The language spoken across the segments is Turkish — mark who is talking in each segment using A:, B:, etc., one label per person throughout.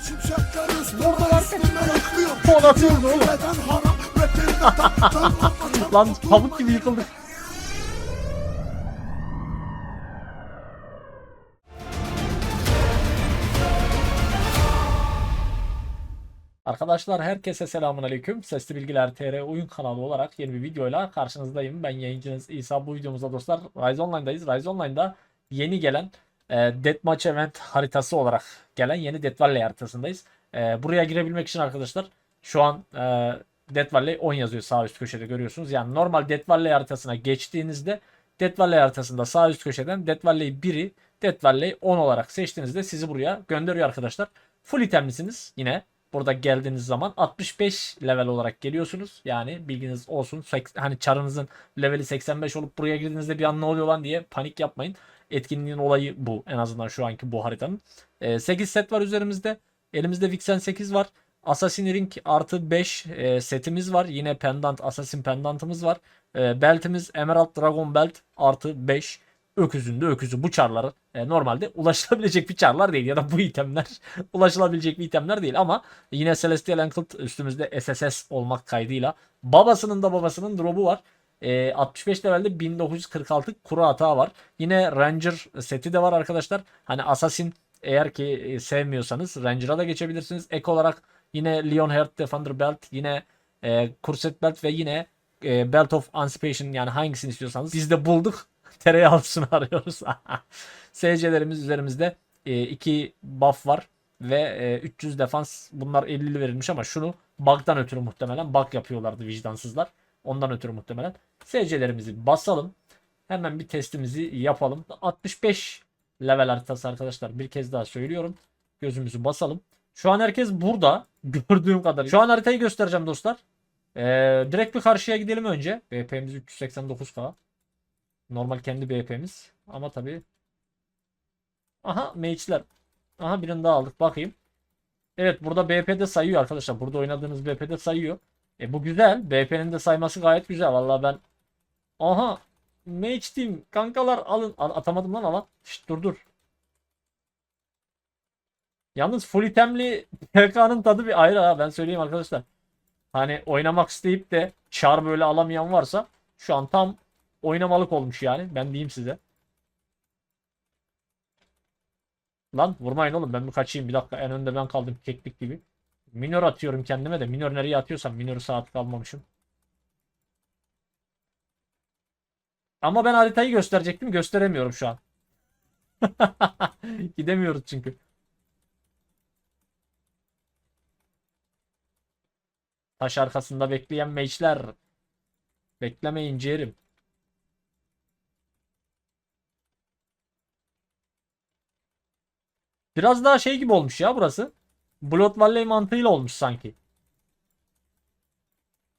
A: Üstüme yıkılıyor
B: Polat öldü oğlum. Lan pamuk gibi yıkıldık. Arkadaşlar herkese selamun aleyküm. Sesli Bilgiler TR oyun kanalı olarak yeni bir videoyla karşınızdayım. Ben yayıncınız İsa. Bu videomuzda dostlar Rise Online'dayız. Rise Online'da yeni gelen e, Deathmatch Event haritası olarak gelen yeni Death Valley haritasındayız. E, buraya girebilmek için arkadaşlar şu an e, Death Valley 10 yazıyor sağ üst köşede görüyorsunuz. Yani normal Death Valley haritasına geçtiğinizde Death Valley haritasında sağ üst köşeden Death Valley 1'i Death Valley 10 olarak seçtiğinizde sizi buraya gönderiyor arkadaşlar. Full itemlisiniz yine. Burada geldiğiniz zaman 65 level olarak geliyorsunuz. Yani bilginiz olsun. Hani çarınızın leveli 85 olup buraya girdiğinizde bir an ne oluyor lan diye panik yapmayın. Etkinliğin olayı bu. En azından şu anki bu haritanın. Ee, 8 set var üzerimizde. Elimizde Vixen 8 var. Assassin Ring artı 5 e, setimiz var. Yine pendant, Assassin pendantımız var. E, beltimiz Emerald Dragon Belt artı 5. Öküzün de öküzü bu çarları e, normalde ulaşılabilecek bir çarlar değil ya da bu itemler ulaşılabilecek bir itemler değil ama yine Celestial Anklet üstümüzde SSS olmak kaydıyla babasının da babasının drop'u var. E, 65 levelde 1946 kuru hata var. Yine Ranger seti de var arkadaşlar. Hani Assassin eğer ki e, sevmiyorsanız Ranger'a da geçebilirsiniz. Ek olarak yine Leonheart Defender Belt, yine e, Corset Belt ve yine e, Belt of Anticipation yani hangisini istiyorsanız biz de bulduk. Tereyağlısını arıyoruz. SC'lerimiz üzerimizde 2 buff var ve e, 300 defans bunlar 50'li verilmiş ama şunu bug'dan ötürü muhtemelen bug yapıyorlardı vicdansızlar. Ondan ötürü muhtemelen. SC'lerimizi basalım. Hemen bir testimizi yapalım. 65 level haritası arkadaşlar. Bir kez daha söylüyorum. Gözümüzü basalım. Şu an herkes burada. Gördüğüm kadarıyla. Şu an haritayı göstereceğim dostlar. Ee, direkt bir karşıya gidelim önce. BP'miz 389k. Normal kendi BP'miz. Ama tabii. Aha mage'ler. Aha birini daha aldık. Bakayım. Evet burada BP'de sayıyor arkadaşlar. Burada oynadığınız BP'de sayıyor. E bu güzel. BP'nin de sayması gayet güzel. Vallahi ben Aha Mage Team kankalar alın. Atamadım lan alan. Şşt dur dur. Yalnız full itemli PK'nın tadı bir ayrı ha. Ben söyleyeyim arkadaşlar. Hani oynamak isteyip de çar böyle alamayan varsa şu an tam oynamalık olmuş yani. Ben diyeyim size. Lan vurmayın oğlum ben bir kaçayım bir dakika en önde ben kaldım keklik gibi. Minör atıyorum kendime de minör nereye atıyorsam minörü saat kalmamışım. Ama ben haritayı gösterecektim gösteremiyorum şu an. Gidemiyoruz çünkü. Taş arkasında bekleyen mage'ler. Beklemeyin ciğerim. Biraz daha şey gibi olmuş ya burası. Blood Valley mantığıyla olmuş sanki.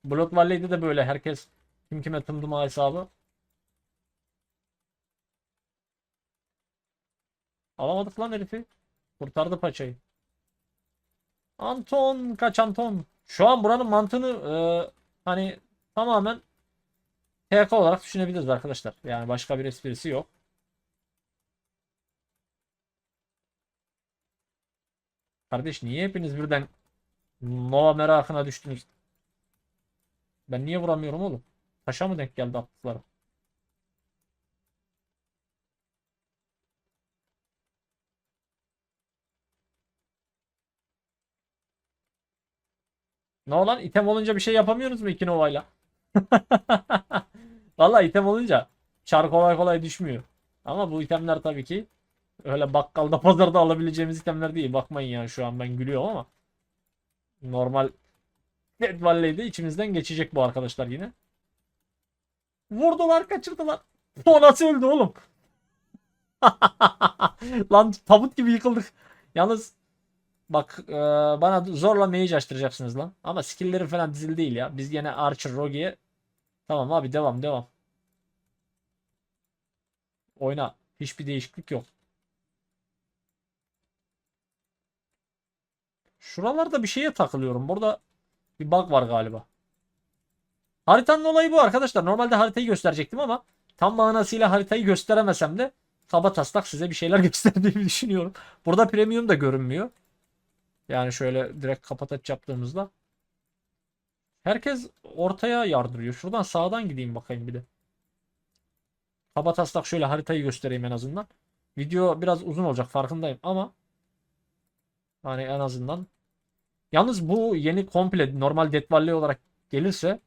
B: Blood Valley'de de böyle herkes kim kime tımdıma hesabı. Alamadık lan herifi. Kurtardı paçayı. Anton kaç Anton. Şu an buranın mantığını e, hani tamamen TK olarak düşünebiliriz arkadaşlar. Yani başka bir esprisi yok. Kardeş niye hepiniz birden Nova merakına düştünüz? Ben niye vuramıyorum oğlum? Taşa mı denk geldi attıkları? Ne olan item olunca bir şey yapamıyoruz mu iki Nova'yla? Vallahi item olunca çar kolay kolay düşmüyor. Ama bu itemler tabii ki öyle bakkalda pazarda alabileceğimiz itemler değil. Bakmayın yani şu an ben gülüyorum ama normal Dead Valley'de içimizden geçecek bu arkadaşlar yine. Vurdular kaçırdılar. O nasıl öldü oğlum? Lan tabut gibi yıkıldık. Yalnız bak e, bana zorla mage açtıracaksınız lan. Ama skill'lerim falan dizili değil ya. Biz yine Archer Rogue'ye Tamam abi devam devam. Oyna. Hiçbir değişiklik yok. Şuralarda bir şeye takılıyorum. Burada bir bug var galiba. Haritanın olayı bu arkadaşlar. Normalde haritayı gösterecektim ama tam manasıyla haritayı gösteremesem de kaba taslak size bir şeyler gösterdiğimi düşünüyorum. Burada premium da görünmüyor. Yani şöyle direkt kapataç yaptığımızda. Herkes ortaya yardırıyor. Şuradan sağdan gideyim bakayım bir de. Kabataslak şöyle haritayı göstereyim en azından. Video biraz uzun olacak farkındayım ama hani en azından Yalnız bu yeni komple normal Death Valley olarak gelirse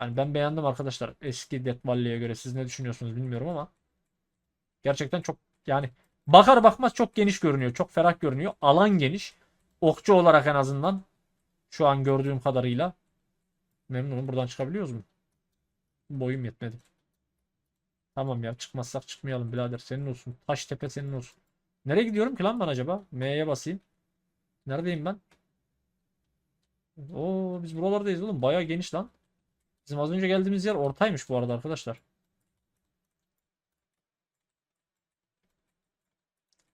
B: yani ben beğendim arkadaşlar. Eski Death Valley'e göre siz ne düşünüyorsunuz bilmiyorum ama gerçekten çok yani bakar bakmaz çok geniş görünüyor. Çok ferah görünüyor. Alan geniş. Okçu olarak en azından şu an gördüğüm kadarıyla memnunum. Buradan çıkabiliyoruz mu? Boyum yetmedi. Tamam ya çıkmazsak çıkmayalım birader. Senin olsun. Taştepe senin olsun. Nereye gidiyorum ki lan ben acaba? M'ye basayım. Neredeyim ben? Oo biz buralardayız oğlum. Bayağı geniş lan. Bizim az önce geldiğimiz yer ortaymış bu arada arkadaşlar.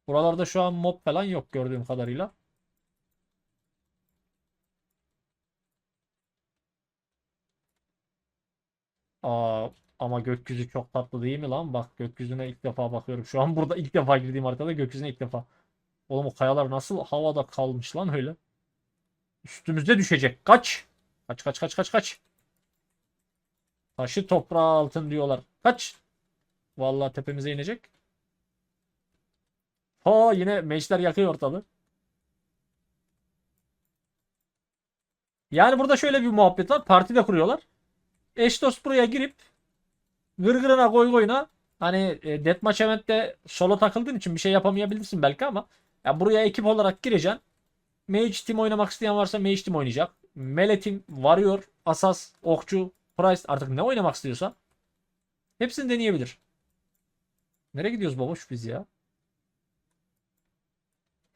B: Buralarda şu an mob falan yok gördüğüm kadarıyla. Aa, ama gökyüzü çok tatlı değil mi lan? Bak gökyüzüne ilk defa bakıyorum. Şu an burada ilk defa girdiğim haritada gökyüzüne ilk defa. Oğlum o kayalar nasıl havada kalmış lan öyle. Üstümüze düşecek. Kaç. Kaç kaç kaç kaç kaç. Taşı toprağı altın diyorlar. Kaç. Vallahi tepemize inecek. Ha yine meşler yakıyor ortalığı. Yani burada şöyle bir muhabbet var. Parti de kuruyorlar. Eş dost buraya girip gırgırına goy goyuna hani e, Deathmatch Event'te solo takıldığın için bir şey yapamayabilirsin belki ama ya buraya ekip olarak gireceksin. Mage Team oynamak isteyen varsa Mage Team oynayacak. Melee Team, Warrior, Asas, Okçu, Priest artık ne oynamak istiyorsa hepsini deneyebilir. Nereye gidiyoruz baboş biz ya?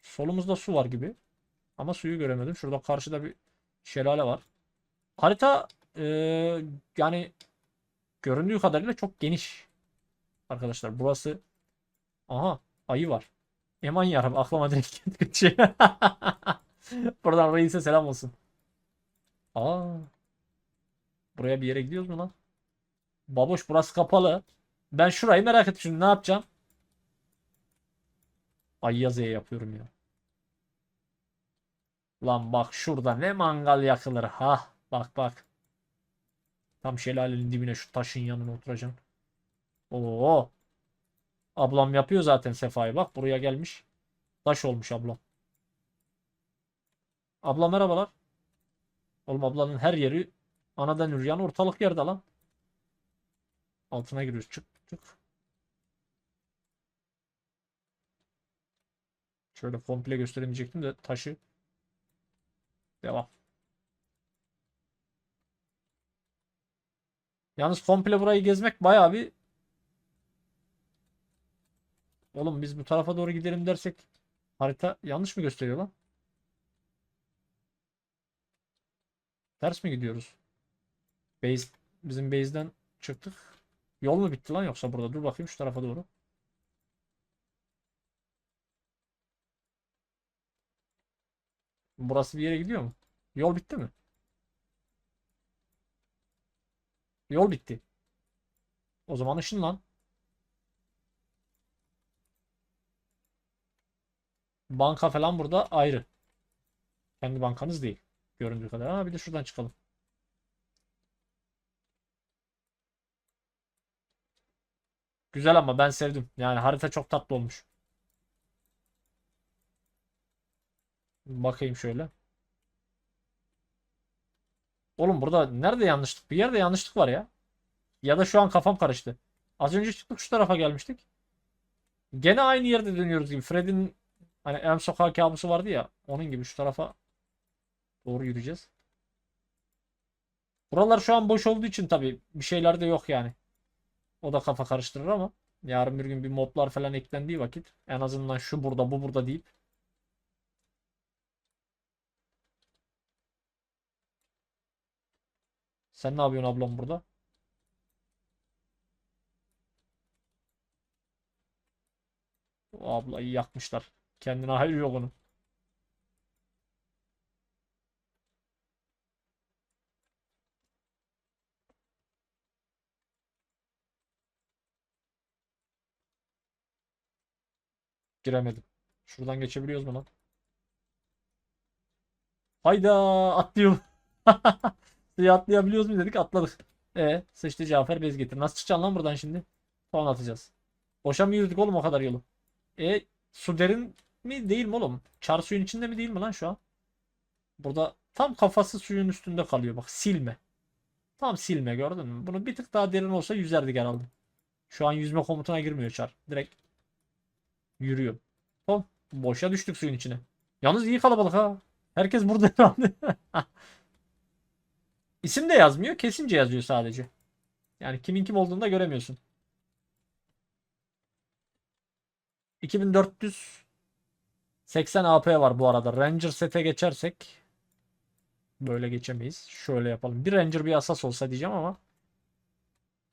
B: Solumuzda su var gibi. Ama suyu göremedim. Şurada karşıda bir şelale var. Harita eee, yani göründüğü kadarıyla çok geniş. Arkadaşlar burası aha ayı var. Eman yarabbi aklıma direkt geldi şey. Buradan reise selam olsun. Aa. Buraya bir yere gidiyoruz mu lan? Baboş burası kapalı. Ben şurayı merak ettim şimdi ne yapacağım? Ay yazıya yapıyorum ya. Lan bak şurada ne mangal yakılır ha. Bak bak. Tam şelalenin dibine şu taşın yanına oturacaksın. Oo. Ablam yapıyor zaten sefayı. Bak buraya gelmiş. Taş olmuş ablam. Abla merhabalar. Oğlum ablanın her yeri anadan yürüyen ortalık yerde lan. Altına giriyoruz. Çık çık. Şöyle komple gösteremeyecektim de taşı. Devam. Yalnız komple burayı gezmek bayağı bir Oğlum biz bu tarafa doğru gidelim dersek harita yanlış mı gösteriyor lan? Ters mi gidiyoruz? Base bizim base'den çıktık. Yol mu bitti lan yoksa burada? Dur bakayım şu tarafa doğru. Burası bir yere gidiyor mu? Yol bitti mi? Yol bitti. O zaman ışınlan. Banka falan burada ayrı. Kendi bankanız değil. Göründüğü kadar. Ama bir de şuradan çıkalım. Güzel ama ben sevdim. Yani harita çok tatlı olmuş. Bakayım şöyle. Oğlum burada nerede yanlışlık? Bir yerde yanlışlık var ya. Ya da şu an kafam karıştı. Az önce çıktık şu tarafa gelmiştik. Gene aynı yerde dönüyoruz gibi. Fred'in hani Elm Sokağı kabusu vardı ya. Onun gibi şu tarafa doğru yürüyeceğiz. Buralar şu an boş olduğu için tabii bir şeyler de yok yani. O da kafa karıştırır ama yarın bir gün bir moblar falan eklendiği vakit en azından şu burada bu burada deyip Sen ne yapıyorsun ablam burada? O ablayı yakmışlar. Kendine hayır yok onun. Giremedim. Şuradan geçebiliyoruz mu lan? Hayda atlıyor. Suya atlayabiliyoruz mu dedik atladık. E sıçtı Cafer bez getir. Nasıl çıkacaksın lan buradan şimdi? Puan atacağız. Boşa mı yürüdük oğlum o kadar yolu? E su derin mi değil mi oğlum? Çar suyun içinde mi değil mi lan şu an? Burada tam kafası suyun üstünde kalıyor bak silme. Tam silme gördün mü? Bunu bir tık daha derin olsa yüzerdik herhalde. Şu an yüzme komutuna girmiyor çar. Direkt yürüyor. Tamam. Boşa düştük suyun içine. Yalnız iyi kalabalık ha. Herkes burada herhalde. İsim de yazmıyor. Kesince yazıyor sadece. Yani kimin kim olduğunu da göremiyorsun. 2480 AP var bu arada. Ranger sete geçersek böyle geçemeyiz. Şöyle yapalım. Bir Ranger bir Asas olsa diyeceğim ama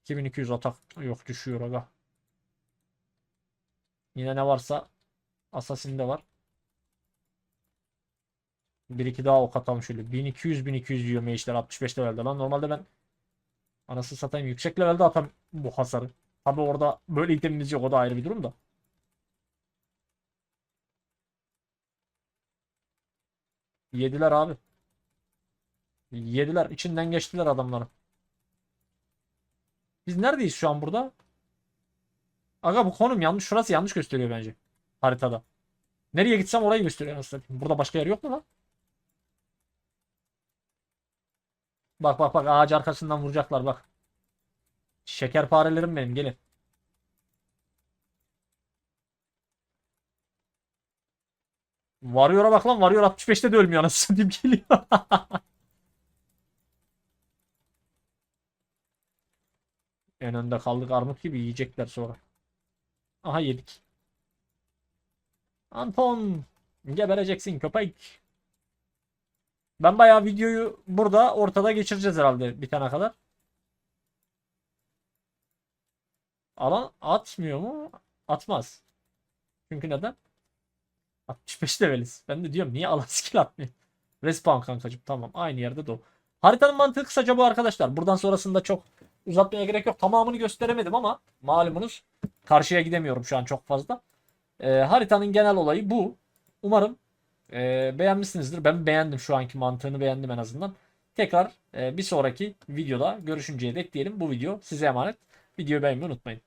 B: 2200 atak yok düşüyor aga. Yine ne varsa Assassin'de var. Bir iki daha ok atalım şöyle. 1200 1200 diyor mage'ler 65 levelde lan. Normalde ben anasını satayım yüksek levelde atam bu hasarı. Tabi orada böyle itemimiz yok o da ayrı bir durum da. Yediler abi. Yediler. içinden geçtiler adamları. Biz neredeyiz şu an burada? Aga bu konum yanlış. Şurası yanlış gösteriyor bence. Haritada. Nereye gitsem orayı gösteriyor aslında. Burada başka yer yok mu lan? Bak bak bak ağaç arkasından vuracaklar bak. Şekerparelerim benim gelin. Varıyor'a bak lan varıyor 65'te de ölmüyor anasını satayım geliyor. En önde kaldık armut gibi yiyecekler sonra. Aha yedik. Anton gebereceksin köpek. Ben bayağı videoyu burada ortada geçireceğiz herhalde bitene kadar. Alan atmıyor mu? Atmaz. Çünkü neden? 65 leveliz. Ben de diyorum niye alan skill atmıyor? Respawn kankacım tamam aynı yerde de o. Haritanın mantığı kısaca bu arkadaşlar. Buradan sonrasında çok uzatmaya gerek yok. Tamamını gösteremedim ama malumunuz karşıya gidemiyorum şu an çok fazla. Ee, haritanın genel olayı bu. Umarım e, beğenmişsinizdir. Ben beğendim şu anki mantığını beğendim en azından. Tekrar e, bir sonraki videoda görüşünceye dek diyelim. Bu video size emanet. Videoyu beğenmeyi unutmayın.